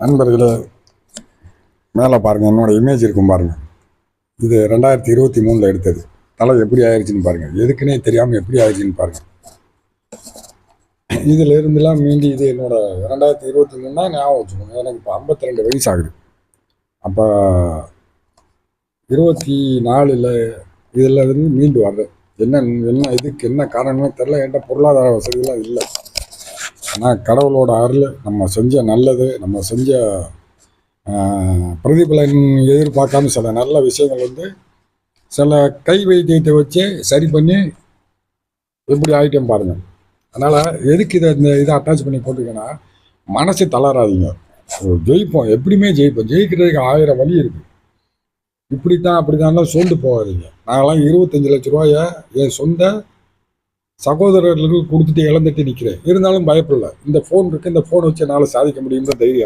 நண்பர்களே மேலே பாருங்கள் என்னோட இமேஜ் இருக்கும் பாருங்கள் இது ரெண்டாயிரத்தி இருபத்தி மூணில் எடுத்தது. தலை எப்படி ஆயிடுச்சுன்னு பாருங்கள் எதுக்குன்னே தெரியாமல் எப்படி ஆயிடுச்சுன்னு பாருங்கள் இதில் இருந்துலாம் மீண்டி இது என்னோட ரெண்டாயிரத்தி இருபத்தி மூணுனா ஞாபகம் வச்சுக்கோங்க. எனக்கு இப்போ ஐம்பத்தி ரெண்டு வயசு ஆகுது அப்போ இருபத்தி நாலில் இதில் இருந்து மீண்டு வர்றேன். என்ன என்ன இதுக்கு என்ன காரணமே தெரில என்கிட்ட பொருளாதார வசதிலாம் இல்லை. ஆனால் கடவுளோட அருள் நம்ம செஞ்ச நல்லது நம்ம செஞ்ச பிரதிபலன் எதிர்பார்க்காம சில நல்ல விஷயங்கள் வந்து சில கை வைத்தியத்தை வச்சு சரி பண்ணி எப்படி ஆகிட்டேன் பாருங்கள் அதனால் எதுக்கு இதை இந்த இதை அட்டாச் பண்ணி போட்டிருக்கேன்னா மனசு தளராதீங்க. ஜெயிப்போம். எப்படியுமே ஜெயிப்போம். ஜெயிக்கிறதுக்கு ஆயிரம் வழி இருக்குது இப்படி தான் அப்படி தான் சோர்ந்து போகாதீங்க. நாங்களாம் இருபத்தஞ்சு லட்ச ரூபாய என் சொந்த சகோதரர்களுக்கு கொடுத்துட்டு இழந்துட்டு நிற்கிறேன் இருந்தாலும் பயப்படல. இந்த ஃபோன் இருக்கு இந்த ஃபோனை வச்சு என்னால் சாதிக்க முடியுன்ற தைரியம்.